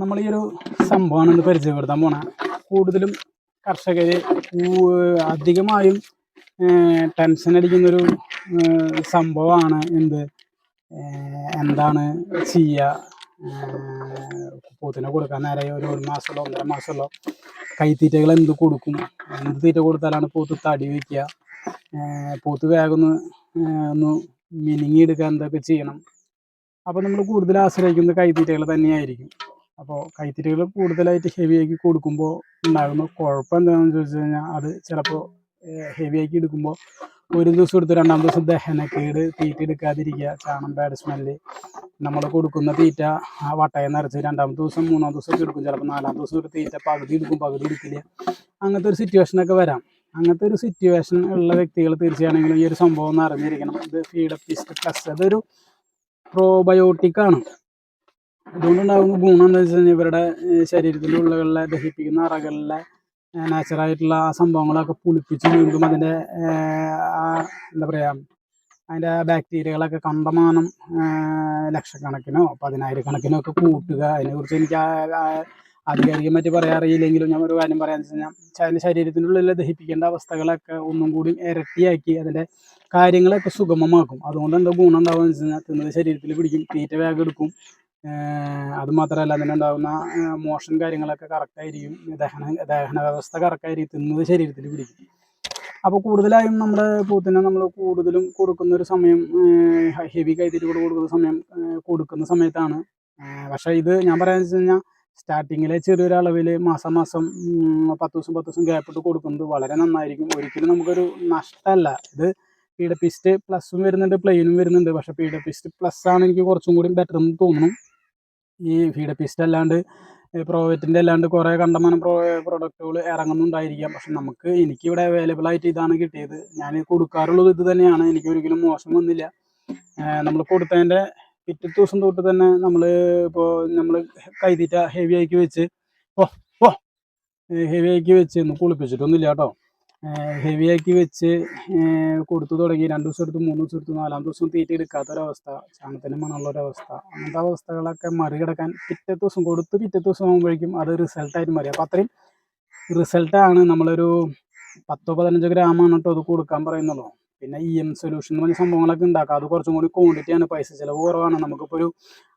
നമ്മൾ ഈ ഒരു സംഭവമാണ് ഒന്ന് പരിചയപ്പെടുത്താൻ പോണ. കൂടുതലും കർഷകർ അധികമായും ടെൻഷൻ അടിക്കുന്നൊരു സംഭവമാണ് എന്ത്? എന്താണ് ചെയ്യുക പോത്തിനെ കൊടുക്കാൻ നേരെ ഒരു ഒരു മാസമുള്ള ഒന്നര മാസമുള്ള കൈത്തീറ്റകൾ എന്ത് കൊടുക്കും? എന്ത് തീറ്റ കൊടുത്താലാണ് പോത്ത് തടി വയ്ക്കുക? പോത്ത് വേഗം ഒന്ന് മിനിങ്ങി എടുക്കുക എന്തൊക്കെ ചെയ്യണം? അപ്പോൾ നമ്മൾ കൂടുതൽ ആശ്രയിക്കുന്നത് കൈത്തീറ്റകൾ തന്നെയായിരിക്കും. അപ്പോൾ കൈത്തിരികൾ കൂടുതലായിട്ട് ഹെവി ആക്കി കൊടുക്കുമ്പോൾ ഉണ്ടാകുന്ന കുഴപ്പം എന്താണെന്ന് ചോദിച്ചു കഴിഞ്ഞാൽ അത് ചിലപ്പോൾ ഹെവി ആക്കി എടുക്കുമ്പോൾ ഒരു ദിവസം എടുത്ത് രണ്ടാം ദിവസം ദഹനക്കേട് തീറ്റ എടുക്കാതിരിക്കുക ചാണം ബാഡ് സ്മെല്ല് നമ്മൾ കൊടുക്കുന്ന തീറ്റ ആ വട്ടയം നിറച്ച് രണ്ടാമത്തെ ദിവസം മൂന്നാം ദിവസം ഒക്കെ എടുക്കും. ചിലപ്പോൾ നാലാം ദിവസം ഒരു തീറ്റ പകുതി എടുക്കും പകുതി എടുക്കില്ല. അങ്ങനത്തെ ഒരു സിറ്റുവേഷനൊക്കെ വരാം. അങ്ങനത്തെ ഒരു സിറ്റുവേഷൻ ഉള്ള വ്യക്തികൾ തീർച്ചയാണെങ്കിലും ഈ ഒരു സംഭവം ഒന്ന് അറിഞ്ഞിരിക്കണം. ഇത് ഫീഡപ്പിസ്റ്റ് പ്ലസ് അതൊരു പ്രോബയോട്ടിക് ആണ്. അതുകൊണ്ടുണ്ടാകുന്ന ഗുണം എന്താ വെച്ച് കഴിഞ്ഞാൽ ഇവരുടെ ശരീരത്തിന്റെ ഉള്ളുകളിലെ ദഹിപ്പിക്കുന്ന അറകളിലെ നാച്ചുറായിട്ടുള്ള ആ സംഭവങ്ങളൊക്കെ പുളിപ്പിച്ച് വീണ്ടും അതിന്റെ എന്താ പറയുക അതിന്റെ ബാക്ടീരിയകളൊക്കെ കണ്ടമാനം ലക്ഷക്കണക്കിനോ പതിനായിരക്കണക്കിനോ ഒക്കെ കൂട്ടുക. അതിനെക്കുറിച്ച് എനിക്ക് ആധികാരികം ആ- പറയാറിയില്ലെങ്കിലും പറയാൻ ഞാൻ ഒരു കാര്യം പറയാന്ന് വെച്ച് കഴിഞ്ഞാൽ അതിന്റെ ശരീരത്തിന്റെ ഉള്ളിൽ ദഹിപ്പിക്കേണ്ട അവസ്ഥകളൊക്കെ ഒന്നും കൂടി ഇരട്ടിയാക്കി അതിന്റെ കാര്യങ്ങളൊക്കെ സുഗമമാക്കും. അതുകൊണ്ട് എന്താ ഗുണം ഉണ്ടാവുക വെച്ച് കഴിഞ്ഞാൽ തിന്നത് ശരീരത്തിൽ പിടിക്കും തീറ്റ വേഗം എടുക്കും. ഏഹ് അത് മാത്രമല്ല അതിനുണ്ടാകുന്ന മോഷൻ കാര്യങ്ങളൊക്കെ കറക്റ്റായിരിക്കും ദഹന ദഹന വ്യവസ്ഥ കറക്റ്റായിരിക്കും തിന്നത് ശരീരത്തിൽ പിടിക്കും. അപ്പോൾ കൂടുതലായും നമ്മുടെ പൂത്തിനെ നമ്മൾ കൂടുതലും കൊടുക്കുന്ന ഒരു സമയം ഹെവി കൈത്തിരി കൂടെ കൊടുക്കുന്ന സമയം കൊടുക്കുന്ന സമയത്താണ്. പക്ഷേ ഇത് ഞാൻ പറയാന്ന് വെച്ച് കഴിഞ്ഞാൽ സ്റ്റാർട്ടിങ്ങിൽ ചെറിയൊരളവിൽ മാസം മാസം പത്ത് ദിവസം പത്ത് ദിവസം ഗ്യാപ്പ് ഇട്ട് കൊടുക്കുന്നത് വളരെ നന്നായിരിക്കും. ഒരിക്കലും നമുക്കൊരു നഷ്ടമല്ല ഇത് പീഡപ്പിസ്റ്റ് പ്ലസും വരുന്നുണ്ട് പ്ലെയിനും വരുന്നുണ്ട്. പക്ഷെ പീഡപ്പിസ്റ്റ് പ്ലസ് ആണ് എനിക്ക് കുറച്ചും കൂടി ബെറ്റർ എന്ന് തോന്നുന്നു. ഈ ഫീഡപ്പിസ്റ്റ് അല്ലാണ്ട് പ്രോവറ്റിന്റെ അല്ലാണ്ട് കുറേ കണ്ടമാനം പ്രോ പ്രൊഡക്റ്റുകൾ ഇറങ്ങുന്നുണ്ടായിരിക്കാം. പക്ഷെ നമുക്ക് എനിക്കിവിടെ അവൈലബിൾ ആയിട്ട് ഇതാണ് കിട്ടിയത്. ഞാൻ കൊടുക്കാറുള്ളത് ഇത് തന്നെയാണ്. എനിക്ക് ഒരിക്കലും മോശം വന്നില്ല. നമ്മൾ കൊടുത്തതിന്റെ പിറ്റേ ദിവസം തൊട്ട് തന്നെ നമ്മൾ ഇപ്പോൾ നമ്മൾ കൈതീറ്റ ഹെവി ആക്കി വെച്ച് ഓ ഓ ഹെവി ആക്കി വെച്ച് ഒന്ന് കുളിപ്പിച്ചിട്ടൊന്നുമില്ല കേട്ടോ. ഹെവി ആക്കി വെച്ച് കൊടുത്തു തുടങ്ങി. രണ്ട് ദിവസം എടുത്ത് മൂന്ന് ദിവസം എടുത്ത് നാലാം ദിവസം തീറ്റ എടുക്കാത്തൊരവസ്ഥ ചാണത്തിന് മണമുള്ളൊരവസ്ഥ അങ്ങനത്തെ അവസ്ഥകളൊക്കെ മറികടക്കാൻ പിറ്റേ ദിവസം കൊടുത്ത് പിറ്റേ ദിവസം ആകുമ്പോഴേക്കും അത് റിസൾട്ടായിട്ട് മാറി. അപ്പം അത്രയും റിസൾട്ടാണ് നമ്മളൊരു പത്തോ പതിനഞ്ചോ ഗ്രാമാണ് കേട്ടോ അത് കൊടുക്കാൻ പറയുന്നുള്ളൂ. പിന്നെ ഇ എം സൊല്യൂഷൻ എന്ന് പറഞ്ഞ സംഭവങ്ങളൊക്കെ ഉണ്ടാക്കാം. അത് കുറച്ചും കൂടി ക്വാണ്ടിറ്റിയാണ് പൈസ ചിലവ് കുറവാണ്. നമുക്കിപ്പോൾ ഒരു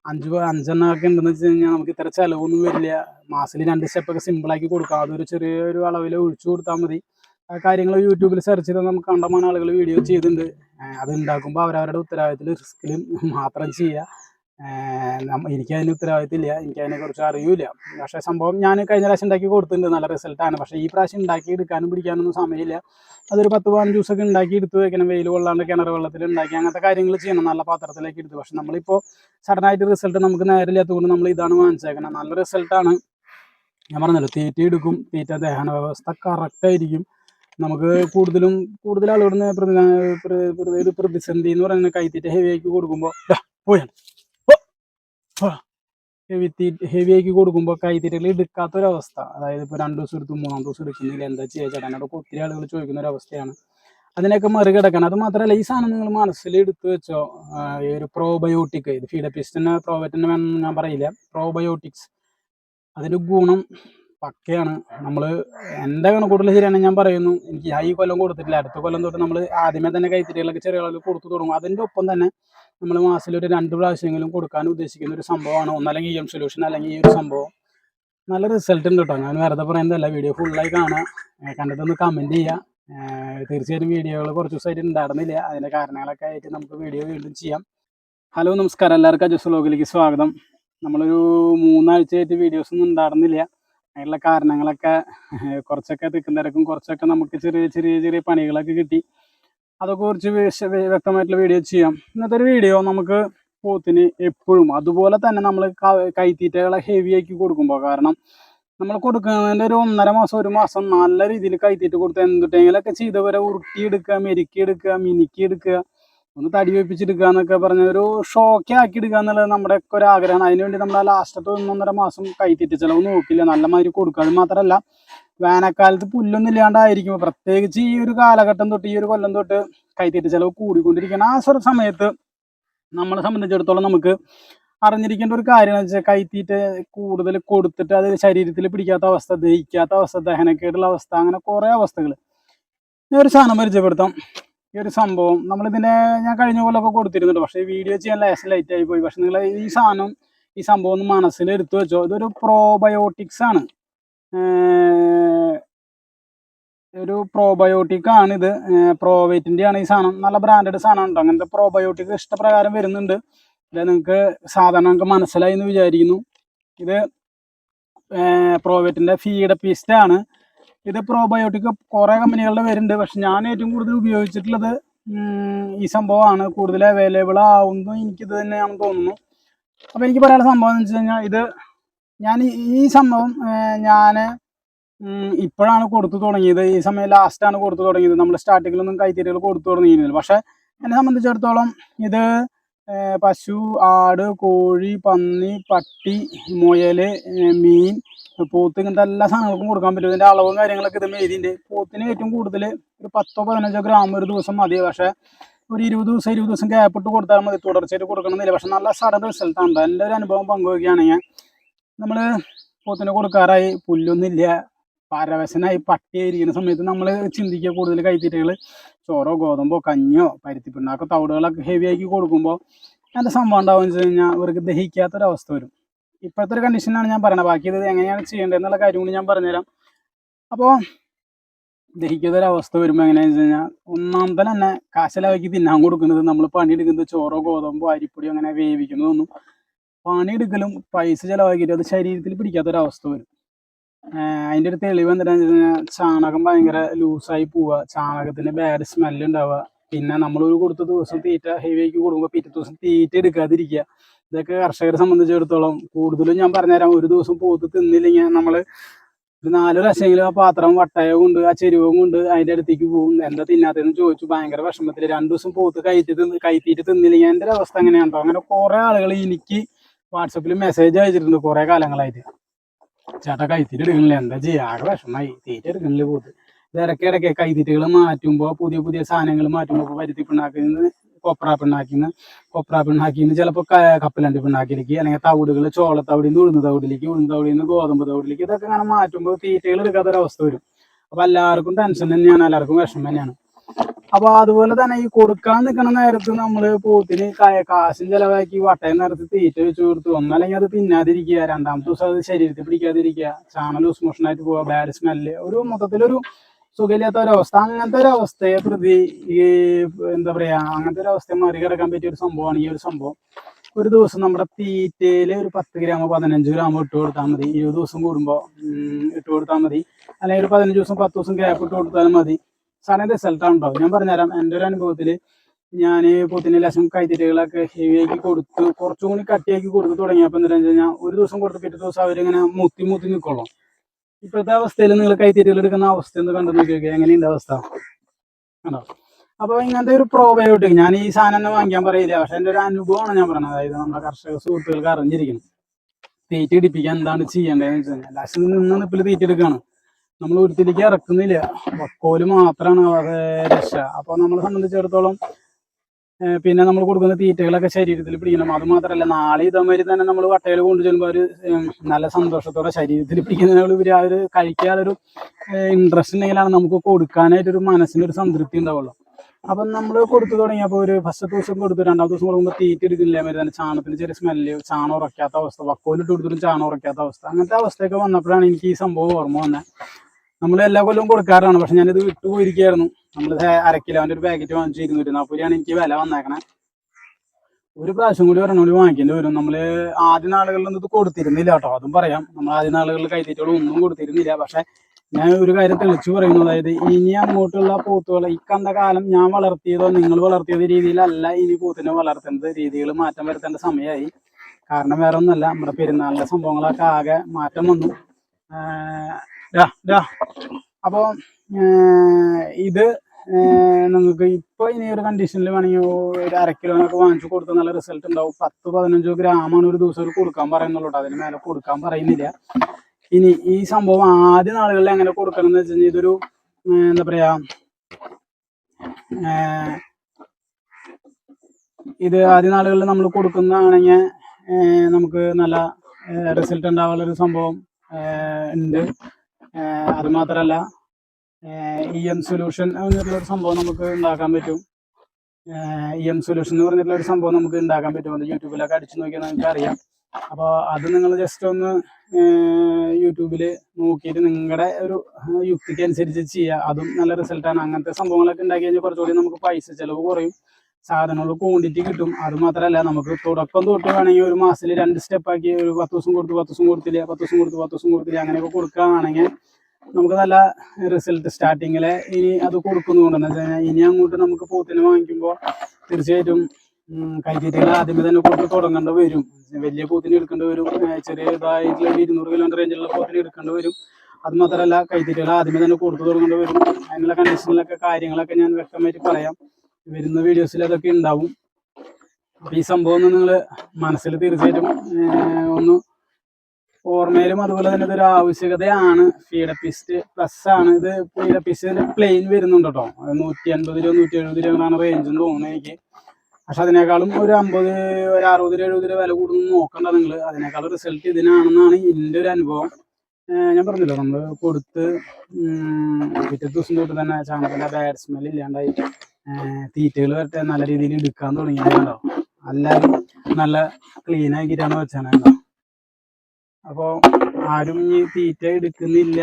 അഞ്ച് അഞ്ചെണ്ണമൊക്കെ ഉണ്ടെന്ന് വെച്ച് കഴിഞ്ഞാൽ നമുക്ക് ഇത്ര ചിലവൊന്നും വരില്ല. മാസത്തിൽ രണ്ട് സ്റ്റെപ്പൊക്കെ സിമ്പിളാക്കി കൊടുക്കാം. അതൊരു ചെറിയൊരു അളവിൽ ഒഴിച്ചു കൊടുത്താൽ മതി. ആ കാര്യങ്ങൾ യൂട്യൂബിൽ സെർച്ച് ചെയ്താൽ നമുക്ക് കണ്ടമാനം ആളുകൾ വീഡിയോ ചെയ്തിട്ടുണ്ട് അത് ഉണ്ടാക്കുമ്പോൾ അവരവരുടെ ഉത്തരവാദിത്തത്തിൽ റിസ്കിൽ മാത്രം ചെയ്യുക എനിക്ക് അതിന് ഉത്തരവാദിത്തമില്ല എനിക്കതിനെക്കുറിച്ച് അറിയില്ല. പക്ഷേ സംഭവം ഞാൻ കഴിഞ്ഞ പ്രാവശ്യം ഉണ്ടാക്കി കൊടുത്തിട്ടുണ്ട് നല്ല റിസൾട്ടാണ് പക്ഷേ ഈ പ്രാവശ്യം ഉണ്ടാക്കി എടുക്കാനും പിടിക്കാനൊന്നും സമയമില്ല. അതൊരു പത്ത് പതിനഞ്ച് ദിവസമൊക്കെ ഉണ്ടാക്കി എടുത്ത് വെക്കണം. വെയിൽ കൊള്ളാണ്ട് കിണർ വെള്ളത്തിൽ ഉണ്ടാക്കി അങ്ങനത്തെ കാര്യങ്ങൾ ചെയ്യണം. നല്ല പാത്രത്തിലേക്ക് എടുത്ത്. പക്ഷെ നമ്മളിപ്പോൾ സഡനായിട്ട് റിസൾട്ട് നമുക്ക് നേരില്ലാത്തതുകൊണ്ട് നമ്മൾ ഇതാണ് വാങ്ങിച്ചേക്കണം നല്ല റിസൾട്ടാണ് ഞാൻ പറഞ്ഞല്ലോ തീറ്റ എടുക്കും തീറ്റ ദഹന വ്യവസ്ഥ കറക്റ്റായിരിക്കും നമുക്ക് കൂടുതലും കൂടുതൽ ആളുകളിൽ പ്രതി പ്രതിസന്ധി എന്ന് പറയുന്നത് കൈത്തീറ്റ ഹെവി ആക്കി കൊടുക്കുമ്പോൾ പോയാണ് ഹെവി തീ ഹെവി ആക്കി കൊടുക്കുമ്പോൾ കൈത്തീറ്റകൾ എടുക്കാത്തൊരവസ്ഥ. അതായത് ഇപ്പൊ രണ്ട് ദിവസം എടുത്തു മൂന്നാം ദിവസം എടുക്കുന്നില്ല. എന്താ ചെയ്യുക ചേട്ടാ എന്നോട് ഒത്തിരി ആളുകൾ ചോദിക്കുന്ന ഒരു അവസ്ഥയാണ് അതിനൊക്കെ മറികടക്കണം. അത് മാത്രമല്ല ഈ സാധനം നിങ്ങൾ മനസ്സിൽ എടുത്തു വെച്ചോ ഈ ഒരു പ്രോബയോട്ടിക് ഇത് ഫീഡപ്പിസ്റ്റിന് പ്രോബറ്റിന് വേണമെന്ന് ഞാൻ പറയില്ല. പ്രോബയോട്ടിക്സ് അതിന്റെ ഗുണം പക്കയാണ്. നമ്മൾ എന്റെ കണക്കൂട്ടൽ ശരിയാണ് ഞാൻ പറയുന്നു. എനിക്ക് ഈ കൊല്ലം കൊടുത്തിട്ടില്ല. അടുത്ത കൊല്ലം തൊട്ട് നമ്മൾ ആദ്യമേ തന്നെ കൈത്തിരികളൊക്കെ ചെറിയ അളവിൽ കൊടുത്തു തുടങ്ങും. അതിന്റെ ഒപ്പം തന്നെ നമ്മൾ മാസത്തിൽ ഒരു രണ്ട് പ്രാവശ്യമെങ്കിലും കൊടുക്കാൻ ഉദ്ദേശിക്കുന്ന ഒരു സംഭവമാണ്. ഒന്നല്ലെങ്കിൽ ഇ എം സൊല്യൂഷൻ അല്ലെങ്കിൽ ഈ ഒരു സംഭവം. നല്ല റിസൾട്ട് ഉണ്ട് കേട്ടോ ഞാൻ വെറുതെ പറയുന്നതല്ല. വീഡിയോ ഫുള്ളായി കാണുക. കണ്ടിട്ടൊന്ന് കമന്റ് ചെയ്യുക. തീർച്ചയായിട്ടും വീഡിയോകൾ കുറച്ച് ദിവസമായിട്ട് ഉണ്ടായിരുന്നില്ല അതിന്റെ കാരണങ്ങളൊക്കെ ആയിട്ട് നമുക്ക് വീഡിയോ വീണ്ടും ചെയ്യാം. ഹലോ നമസ്കാരം. എല്ലാവർക്കും അജസ് വ്ലോഗിലേക്ക് സ്വാഗതം. നമ്മളൊരു മൂന്നാഴ്ചയായിട്ട് വീഡിയോസ് ഒന്നും ഉണ്ടായിരുന്നില്ല അതിനുള്ള കാരണങ്ങളൊക്കെ കുറച്ചൊക്കെ തിക്കും തിരക്കും കുറച്ചൊക്കെ നമുക്ക് ചെറിയ ചെറിയ ചെറിയ പണികളൊക്കെ കിട്ടി. അതൊക്കെ കുറച്ച് വ്യക്തമായിട്ടുള്ള വീഡിയോ ചെയ്യാം. ഇന്നത്തെ ഒരു വീഡിയോ നമുക്ക് പോത്തിന് എപ്പോഴും അതുപോലെ തന്നെ നമ്മൾ കൈത്തീറ്റകളെ ഹെവി ആക്കി കൊടുക്കുമ്പോൾ കാരണം നമ്മൾ കൊടുക്കുന്നതിന്റെ ഒരു ഒന്നര മാസം ഒരു മാസം നല്ല രീതിയിൽ കൈത്തീറ്റ കൊടുത്ത് എന്തുട്ടെങ്കിലൊക്കെ ചെയ്തവരെ ഉരുട്ടിയെടുക്കുക മെരുക്കിയെടുക്കുക മിനുക്കിയെടുക്കുക. ഒന്ന് തടി വെപ്പിച്ചെടുക്കുക എന്നൊക്കെ പറഞ്ഞ ഒരു ഷോക്കെ ആക്കി എടുക്കുക എന്നുള്ളത് നമ്മുടെ ഒക്കെ ഒരു ആഗ്രഹമാണ്. അതിനുവേണ്ടി നമ്മൾ ആ ലാസ്റ്റത്തെ ഒന്നൊന്നര മാസം കൈത്തിട്ട് ചിലവ് നോക്കില്ല. നല്ല മാതിരി കൊടുക്കുക. അത് മാത്രമല്ല വേനൽക്കാലത്ത് പുല്ലൊന്നും ഇല്ലാണ്ടായിരിക്കും. പ്രത്യേകിച്ച് ഈ ഒരു കാലഘട്ടം തൊട്ട് ഈ ഒരു കൊല്ലം തൊട്ട് കൈത്തിട്ട് ചിലവ് കൂടിക്കൊണ്ടിരിക്കുന്ന ആ ഒരു സമയത്ത് നമ്മളെ സംബന്ധിച്ചിടത്തോളം നമുക്ക് അറിഞ്ഞിരിക്കേണ്ട ഒരു കാര്യം എന്ന് വെച്ചാൽ കൈത്തീറ്റ കൂടുതൽ കൊടുത്തിട്ട് അത് ശരീരത്തിൽ പിടിക്കാത്ത അവസ്ഥ ദഹിക്കാത്ത അവസ്ഥ ദഹനക്കേടുള്ള അവസ്ഥ അങ്ങനെ കുറേ അവസ്ഥകൾ ഞാൻ ഒരു സാധനം പരിചയപ്പെടുത്താം. ഈ ഒരു സംഭവം. നമ്മളിതിനെ ഞാൻ കഴിഞ്ഞ കൊല്ലമൊക്കെ കൊടുത്തിരുന്നുണ്ട് പക്ഷേ വീഡിയോ ചെയ്യാൻ ലേശം ലൈറ്റ് ആയി പോയി. പക്ഷെ നിങ്ങൾ ഈ സാധനം ഈ സംഭവം ഒന്ന് മനസ്സിൽ എടുത്തു വെച്ചോ. ഇതൊരു പ്രോബയോട്ടിക്സ് ആണ്. ഒരു പ്രോബയോട്ടിക് ആണ് ഇത്. പ്രോവേറ്റിന്റെ ആണ് ഈ സാധനം. നല്ല ബ്രാൻഡഡ് സാധനം ഉണ്ട് അങ്ങനത്തെ പ്രോബയോട്ടിക് ഇഷ്ടപ്രകാരം വരുന്നുണ്ട്. ഇത് നിങ്ങൾക്ക് സാധാരണ നിങ്ങൾക്ക് മനസ്സിലായി എന്ന് വിചാരിക്കുന്നു. ഇത് പ്രോവേറ്റിന്റെ ഫീഡ് പീസ്റ്റ് ആണ്. ഇത് പ്രോബയോട്ടിക് കുറേ കമ്പനികളുടെ വരുന്നുണ്ട് പക്ഷെ ഞാൻ ഏറ്റവും കൂടുതൽ ഉപയോഗിച്ചിട്ടുള്ളത് ഈ സംഭവമാണ്. കൂടുതൽ അവൈലബിൾ ആവുന്നു എനിക്കിത് തന്നെയാണ് തോന്നുന്നു. അപ്പോൾ എനിക്ക് പറയാനുള്ള സംഭവം എന്ന് വെച്ച് കഴിഞ്ഞാൽ ഇത് ഞാൻ ഈ- സംഭവം ഞാൻ ഇപ്പോഴാണ് കൊടുത്തു തുടങ്ങിയത്. ഈ സമയം ലാസ്റ്റാണ് കൊടുത്തു തുടങ്ങിയത്. നമ്മൾ സ്റ്റാർട്ടിങ്ങിലൊന്നും കൈത്തീറ്റകൾ കൊടുത്തു തുടങ്ങിയിരുന്നില്ല. പക്ഷെ എന്നെ സംബന്ധിച്ചിടത്തോളം ഇത് പശു ആട് കോഴി പന്നി പട്ടി മുയൽ മീൻ പോത്ത് ഇങ്ങനത്തെ എല്ലാ സാധനങ്ങൾക്കും കൊടുക്കാൻ പറ്റും. ഇതിന്റെ അളവും കാര്യങ്ങളൊക്കെ ഇത് മെയ്തിന്റെ പോത്തിന് ഏറ്റവും കൂടുതൽ ഒരു പത്തോ പതിനഞ്ചോ ഗ്രാം ഒരു ദിവസം മതി. പക്ഷേ ഒരു ഇരുപത് ദിവസം ഇരുപത് ദിവസം ഗ്യാപ്പ് ഇട്ട് കൊടുത്താൽ മതി. തുടർച്ചയായിട്ട് കൊടുക്കണമെന്നില്ല പക്ഷെ നല്ല സഡൻ റിസൾട്ടാണ് എന്റെ ഒരു അനുഭവം പങ്കുവയ്ക്കുകയാണെങ്കിൽ നമ്മൾ പോത്തിന് കൊടുക്കാറായി. പുല്ലൊന്നുമില്ല. പരവശനായി പട്ടിയായിരിക്കുന്ന സമയത്ത് നമ്മൾ ചിന്തിക്കുക കൂടുതൽ കൈത്തീറ്റകൾ ചോറോ ഗോതമ്പോ കഞ്ഞോ പരുത്തി പിണ്ണാക്കോ തവിടുകളൊക്കെ ഹെവി ആക്കി കൊടുക്കുമ്പോൾ അതിന്റെ സംഭവം ഉണ്ടാവുമെന്ന് വെച്ച് കഴിഞ്ഞാൽ ഇവർക്ക് ദഹിക്കാത്തൊരവസ്ഥ വരും. ഇപ്പോഴത്തെ ഒരു കണ്ടീഷനാണ് ഞാൻ പറയുന്നത് ബാക്കി ഇത് എങ്ങനെയാണ് ചെയ്യേണ്ടത് എന്നുള്ള കാര്യം കൂടി ഞാൻ പറഞ്ഞുതരാം. അപ്പോൾ ദഹിക്കുന്നൊരവസ്ഥ വരുമ്പോൾ എങ്ങനെയാണെന്ന് വെച്ച് കഴിഞ്ഞാൽ ഒന്നാമത്തെ തന്നെ കാശലാക്കി തിന്നാൻ കൊടുക്കുന്നത് നമ്മൾ പണിയെടുക്കുന്നത് ചോറോ ഗോതമ്പോ അരിപ്പൊടിയോ അങ്ങനെ വേവിക്കുന്നതൊന്നും പണിയെടുക്കലും പൈസ ചിലവാക്കിയിട്ട് അത് ശരീരത്തിൽ പിടിക്കാത്തൊരവസ്ഥ വരും. അതിന്റെ ഒരു തെളിവ് എന്താണെന്ന് വെച്ച് കഴിഞ്ഞാൽ ചാണകം ഭയങ്കര ലൂസായി പോവുക. ചാണകത്തിന് ബാഡ് സ്മെല്ല് ഉണ്ടാവുക. പിന്നെ നമ്മൾ ഒരു കൊടുത്ത ദിവസം തീറ്റ ഹൈവേക്ക് കൊടുക്കുമ്പോൾ പിറ്റേ ദിവസം തീറ്റ എടുക്കാതിരിക്കുക. ഇതൊക്കെ കർഷകരെ സംബന്ധിച്ചിടത്തോളം കൂടുതലും ഞാൻ പറഞ്ഞുതരാം. ഒരു ദിവസം പോത്ത് തിന്നില്ലെങ്കിൽ നമ്മൾ ഒരു നാലു പ്രാവശ്യമെങ്കിലും ആ പാത്രം വട്ടയോ കൊണ്ട് ആ ചെരുവും കൊണ്ട് അതിന്റെ അടുത്തേക്ക് പോകും. എന്താ തിന്നാത്തതെന്ന് ചോദിച്ചു. ഭയങ്കര വിഷമത്തിൽ രണ്ടു ദിവസം പോത്ത് കയറ്റി തിന്ന് കയറ്റിയിട്ട് തിന്നില്ലെങ്കിൽ എന്റെ ഒരു അവസ്ഥ അങ്ങനെയാണ് ട്ടോ. അങ്ങനെ കുറെ ആളുകൾ എനിക്ക് വാട്സപ്പിൽ മെസ്സേജ് അയച്ചിട്ടുണ്ട് കുറെ കാലങ്ങളായിട്ട്. ചേട്ടാ കൈത്തീറ്റ എടുക്കണില്ല. എന്താ ചെയ്യുക ആകെ വിഷമായി തീറ്റ എടുക്കണില്ല പോത്ത്. ഇത് കൈതീറ്റകൾ മാറ്റുമ്പോൾ പുതിയ പുതിയ സാധനങ്ങൾ മാറ്റുമ്പോൾ പരുത്തി പിണ്ണാക്കിൽ നിന്ന് കൊപ്ര പിണ്ണാക്കിന്ന് കൊപ്ര പിണ്ണാക്കിന്ന് ചിലപ്പോൾ കപ്പലണ്ടി പിണ്ണാക്കിലേക്ക് അല്ലെങ്കിൽ തവിടുകൾ ചോളത്തവിടിൽ നിന്ന് ഉഴുന്ന് തവിടിലേക്ക് ഉഴുന്ന് തവിടിൽ നിന്ന് ഗോതമ്പ് തവിടിലേക്ക് ഇതൊക്കെ അങ്ങനെ മാറ്റുമ്പോൾ തീറ്റകൾ എടുക്കാത്തൊരവസ്ഥ വരും. അപ്പൊ എല്ലാവർക്കും ടെൻഷൻ തന്നെയാണ് എല്ലാവർക്കും വിഷമം തന്നെയാണ്. അപ്പൊ അതുപോലെ തന്നെ ഈ കൊടുക്കാൻ നിൽക്കുന്ന നേരത്ത് നമ്മൾ പോത്തിന് കാശും ചെലവാക്കി വട്ടയം നേരത്ത് തീറ്റ വെച്ച് കൊടുത്തു. ഒന്നല്ലെങ്കിൽ അത് തിന്നാതിരിക്കുക രണ്ടാമത്തെ ദിവസം അത് ശരീരത്തിൽ പിടിക്കാതിരിക്കുക ചാണൽ ഉസ്മോഷനായിട്ട് പോവുക ബാഡ് സ്മെല്ല് ഒരു മൊത്തത്തിലൊരു സുഖമില്ലാത്ത ഒരവസ്ഥ അങ്ങനത്തെ ഒരു അവസ്ഥയെ പ്രതി ഈ എന്താ പറയാ അങ്ങനത്തെ ഒരു അവസ്ഥയെ മറികടക്കാൻ പറ്റിയ ഒരു സംഭവമാണ് ഈ ഒരു സംഭവം. ഒരു ദിവസം നമ്മുടെ തീറ്റയിൽ ഒരു പത്ത് ഗ്രാമോ പതിനഞ്ച് ഗ്രാമോ ഇട്ട് കൊടുത്താൽ മതി. ഇരുപത് ദിവസം കൂടുമ്പോൾ ഇട്ട് കൊടുത്താൽ മതി. അല്ലെങ്കിൽ ഒരു പതിനഞ്ച് ദിവസം പത്ത് ദിവസം ഗ്യാപ്പ് ഇട്ട് കൊടുത്താലും മതി. സാറിന് റിസൾട്ടാണ് ഉണ്ടാവും ഞാൻ പറഞ്ഞുതരാം. എന്റെ ഒരു അനുഭവത്തിൽ ഞാൻ പോത്തിന് ലക്ഷം കൈത്തിരികളൊക്കെ ഹെവി ആക്കി കൊടുത്ത് കുറച്ചും കൂടി കട്ടിയാക്കി കൊടുത്ത് തുടങ്ങിയപ്പോൾ എന്താ വെച്ച് കഴിഞ്ഞാൽ ഒരു ദിവസം കൊടുത്ത് പിറ്റേ ദിവസം അവരിങ്ങനെ മുത്തി മുത്തി നിൽക്കുള്ളൂ ഇപ്പോഴത്തെ അവസ്ഥയിൽ നിങ്ങൾ കൈത്തീറ്റകൾ എടുക്കുന്ന അവസ്ഥ ഒന്ന് കണ്ടു നോക്കിയൊക്കെ എങ്ങനെയുണ്ട് അവസ്ഥ? കണ്ടോ അപ്പോൾ ഇങ്ങനത്തെ ഒരു പ്രോബയോട്ടിക് ഞാൻ ഈ സാധനം തന്നെ വാങ്ങിക്കാൻ പറയില്ല. പക്ഷെ എന്റെ ഒരു അനുഭവമാണ് ഞാൻ പറഞ്ഞത്. അതായത് നമ്മുടെ കർഷക സുഹൃത്തുക്കൾക്ക് അറിഞ്ഞിരിക്കണം. തീറ്റ ഇടിപ്പിക്കാൻ എന്താണ് ചെയ്യേണ്ടതെന്ന് വെച്ചാൽ ലാസ്റ്റ് നിന്ന് നിപ്പിൽ തീറ്റ എടുക്കുകയാണ് നമ്മൾ ഉരുത്തിലേക്ക് ഇറക്കുന്നില്ല. വക്കോൽ മാത്രമാണ് അത് രക്ഷ. അപ്പോൾ നമ്മളെ സംബന്ധിച്ചിടത്തോളം പിന്നെ നമ്മൾ കൊടുക്കുന്ന തീറ്റകളൊക്കെ ശരീരത്തിൽ പിടിക്കണം. അത് മാത്രമല്ല നാളെ ഇതേമാതിരി തന്നെ നമ്മൾ വട്ടയിൽ കൊണ്ടു ചെല്ലുമ്പോൾ ഒരു നല്ല സന്തോഷത്തോടെ ശരീരത്തിൽ പിടിക്കുന്നതിനോട് ഇവർ ആ ഒരു കഴിക്കാനൊരു ഇൻട്രസ്റ്റ് ഉണ്ടെങ്കിലാണ് നമുക്ക് കൊടുക്കാനായിട്ട് കൊടുക്കാനായിട്ടൊരു മനസ്സിനൊരു സംതൃപ്തി ഉണ്ടാവുള്ളൂ. അപ്പം നമ്മൾ കൊടുത്തു തുടങ്ങിയപ്പോൾ ഒരു ഫസ്റ്റ് ദിവസം കൊടുത്തു രണ്ടാമത്തെ ദിവസം കൊടുക്കുമ്പോൾ തീറ്റ എടുക്കില്ല മാതിരി തന്നെ ചാണത്തിന് ചെറിയ സ്മെല്ല് ചാണം ഉറക്കാത്ത അവസ്ഥ വക്കോലിട്ട് കൊടുത്തിട്ടും ചാണം ഉറക്കാത്ത അവസ്ഥ. അങ്ങനത്തെ അവസ്ഥയൊക്കെ വന്നപ്പോഴാണ് എനിക്ക് ഈ സംഭവം ഓർമ്മ വന്നത് നമ്മൾ എല്ലാ കൊല്ലവും കൊടുക്കാറാണ്. പക്ഷെ ഞാനിത് വിട്ടുപോയിരിക്കുകയായിരുന്നു. നമ്മൾ അര കിലോന്റെ ഒരു പാക്കറ്റ് വാങ്ങിച്ചു ഇരുന്നൂറ്റി രൂപയാണ് എനിക്ക് വില വന്നേക്കണേ. ഒരു പ്രാവശ്യം കൂടി ഒരെണ്ണം വാങ്ങിക്കേണ്ടി വരും. നമ്മൾ ആദ്യ നാളുകളിലൊന്നും ഇത് കൊടുത്തിരുന്നില്ല കേട്ടോ. അതും പറയാം. നമ്മൾ ആദ്യ നാളുകളിൽ കൈത്തീറ്റകൾ ഒന്നും കൊടുത്തിരുന്നില്ല. പക്ഷെ ഞാൻ ഒരു കാര്യം തെളിച്ചു പറയുന്നു. അതായത് ഇനി അങ്ങോട്ടുള്ള പോത്തുകൾ ഈ കണ്ട കാലം ഞാൻ വളർത്തിയതോ നിങ്ങൾ വളർത്തിയതോ രീതിയിലല്ല ഇനി പോത്തിനെ വളർത്തേണ്ടത്. രീതികൾ മാറ്റം വരുത്തേണ്ട സമയമായി. കാരണം വേറെ ഒന്നല്ല നമ്മുടെ പെരുന്നാളിലെ സംഭവങ്ങളൊക്കെ ആകെ മാറ്റം വന്നു. ആഹ് ഡാ, ഡാ. അപ്പോ ഇത് നിങ്ങൾക്ക് ഇപ്പൊ ഇനി ഒരു കണ്ടീഷനിൽ വേണമെങ്കിൽ ഒരു അര കിലോനൊക്കെ വാങ്ങിച്ചു കൊടുത്താൽ നല്ല റിസൾട്ട് ഉണ്ടാവും പത്ത് പതിനഞ്ചോ ഗ്രാമാണ് ഒരു ദിവസം ഒരു കൊടുക്കാൻ പറയുന്നുള്ളൂ. അതിന് മേലെ കൊടുക്കാൻ പറയുന്നില്ല ഇനി ഈ സംഭവം ആദ്യ നാളുകളിൽ എങ്ങനെ കൊടുക്കണം എന്ന് വെച്ച് കഴിഞ്ഞാൽ ഇതൊരു എന്താ പറയാ ഇത് ആദ്യ നാളുകളിൽ നമ്മൾ കൊടുക്കുന്നതാണെങ്കിൽ നമുക്ക് നല്ല റിസൾട്ട് ഉണ്ടാവാനുള്ള ഒരു സംഭവം ഉണ്ട് അത് മാത്രല്ല ഇ എം സൊല്യൂഷൻ പറഞ്ഞിട്ടുള്ള ഒരു സംഭവം നമുക്ക് ഉണ്ടാക്കാൻ പറ്റും. ഇ എം സൊല്യൂഷൻ എന്ന് പറഞ്ഞിട്ടുള്ള ഒരു സംഭവം നമുക്ക് ഉണ്ടാക്കാൻ പറ്റും. അത് യൂട്യൂബിലൊക്കെ അടിച്ചു നോക്കിയാൽ നിങ്ങൾക്ക് അറിയാം അപ്പോൾ അത് നിങ്ങൾ ജസ്റ്റ് ഒന്ന് യൂട്യൂബിൽ നോക്കിയിട്ട് നിങ്ങളുടെ ഒരു യുക്തിക്ക് അനുസരിച്ച് ചെയ്യുക അതും നല്ല റിസൾട്ടാണ് അങ്ങനത്തെ സംഭവങ്ങളൊക്കെ ഉണ്ടാക്കി കഴിഞ്ഞാൽ കുറച്ചുകൂടി നമുക്ക് പൈസ ചിലവ് കുറയും. സാധനങ്ങൾ ക്വാണ്ടിറ്റി കിട്ടും. അത് മാത്രമല്ല നമുക്ക് തുടക്കം തൊട്ട് വേണമെങ്കിൽ ഒരു മാസത്തിൽ രണ്ട് സ്റ്റെപ്പ് ആക്കി ഒരു പത്ത് ദിവസം കൊടുത്ത് പത്ത് ദിവസം കൊടുത്തില്ല പത്ത് ദിവസം കൊടുത്ത് പത്ത് ദിവസം കൊടുത്തില്ല അങ്ങനെയൊക്കെ കൊടുക്കുകയാണെങ്കിൽ നമുക്ക് നല്ല റിസൾട്ട് സ്റ്റാർട്ടിങ്ങിൽ ഇനി അത് കൊടുക്കുന്നതുകൊണ്ട് വെച്ച് കഴിഞ്ഞാൽ ഇനി അങ്ങോട്ട് നമുക്ക് പോത്തിനെ വാങ്ങിക്കുമ്പോൾ തീർച്ചയായിട്ടും കൈത്തീറ്റകൾ ആദ്യമേ തന്നെ കൊടുത്ത് തുടങ്ങേണ്ടി വരും. വലിയ പോത്തിന് എടുക്കേണ്ടി വരും. ചെറിയ ഇതായിട്ടുള്ള ഇരുന്നൂറ് കിലോ റേഞ്ചിലുള്ള പോത്തിന് എടുക്കേണ്ടി വരും. അത് മാത്രമല്ല കൈത്തീറ്റകൾ ആദ്യമേ തന്നെ കൊടുത്തു തുടങ്ങേണ്ടി വരും. അതിനുള്ള കണ്ടീഷനിലൊക്കെ കാര്യങ്ങളൊക്കെ ഞാൻ വ്യക്തമായിട്ട് പറയാം. വരുന്ന വീഡിയോസിൽ അതൊക്കെ ഉണ്ടാവും അപ്പം ഈ സംഭവം നിങ്ങൾ മനസ്സിൽ തീർച്ചയായിട്ടും ഒന്ന് ഓർമ്മയിലും അതുപോലെ തന്നെ ഇതൊരു ആവശ്യകതയാണ്. ഫീഡപ്പിസ്റ്റ് പ്ലസ് ആണ്. ഇത് ഫീഡപ്പിസ്റ്റിന് പ്ലെയിൻ വരുന്നുണ്ട് കേട്ടോ നൂറ്റി അൻപത് രൂപ നൂറ്റി എഴുപത് രൂപയാണ് റേഞ്ച് എന്ന് തോന്നുന്നു എനിക്ക്. പക്ഷെ അതിനേക്കാളും ഒരു അമ്പത് ഒരു അറുപത് രൂപ എഴുപത് രൂപ വില കൂടുന്നു നോക്കണ്ട നിങ്ങൾ അതിനേക്കാളും റിസൾട്ട് ഇതിനാണെന്നാണ് എന്റെ ഒരു അനുഭവം. ഞാൻ പറഞ്ഞല്ലോ നമ്മൾ കൊടുത്ത് പിറ്റേ ദിവസം തൊട്ട് തന്നെ ചാണകത്തിന്റെ ബാഡ് സ്മെൽ ഇല്ലാണ്ടായി. തീറ്റകൾ വരട്ടെ നല്ല രീതിയിൽ എടുക്കാൻ തുടങ്ങിയിട്ടുണ്ടോ? എല്ലാവരും നല്ല ക്ലീൻ ആക്കിയിട്ടാണ് വെച്ചാണോ അപ്പോൾ ആരും ഈ തീറ്റ എടുക്കുന്നില്ല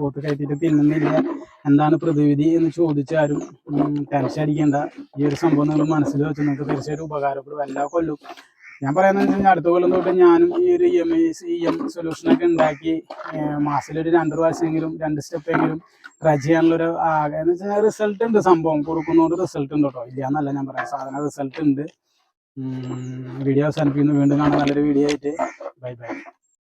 പോത്ത് കയറ്റിയിട്ട് തിന്നുന്നില്ല. എന്താണ് പ്രതിവിധി എന്ന് ചോദിച്ച് ആരും ടെൻഷൻ അടിക്കേണ്ട. ഈ ഒരു സംഭവം നിങ്ങൾ മനസ്സിൽ വെച്ച് നിങ്ങൾക്ക് തീർച്ചയായിട്ടും ഉപകാരപ്പെടും. എല്ലാ കൊല്ലും ഞാൻ പറയുന്നത് കഴിഞ്ഞാൽ അടുത്ത കൊല്ലം തൊട്ട് ഞാനും ഈ ഒരു E M I C M സൊല്യൂഷനൊക്കെ ഉണ്ടാക്കി മാസത്തിലൊരു രണ്ട് പ്രാവശ്യമെങ്കിലും രണ്ട് സ്റ്റെപ്പെങ്കിലും ട്രൈ ചെയ്യാനുള്ള ഒരു ആകെ എന്ന് വെച്ചാൽ റിസൾട്ട് ഉണ്ട് സംഭവം. കൊടുക്കുന്നതുകൊണ്ട് റിസൾട്ട് ഉണ്ട് കേട്ടോ ഇല്ല എന്നല്ല ഞാൻ പറയാം സാധനം റിസൾട്ട് ഉണ്ട്. വീഡിയോ അവസാനിപ്പിക്കുന്നു. വീണ്ടും കാണാൻ നല്ലൊരു വീഡിയോ ആയിട്ട്. Bye bye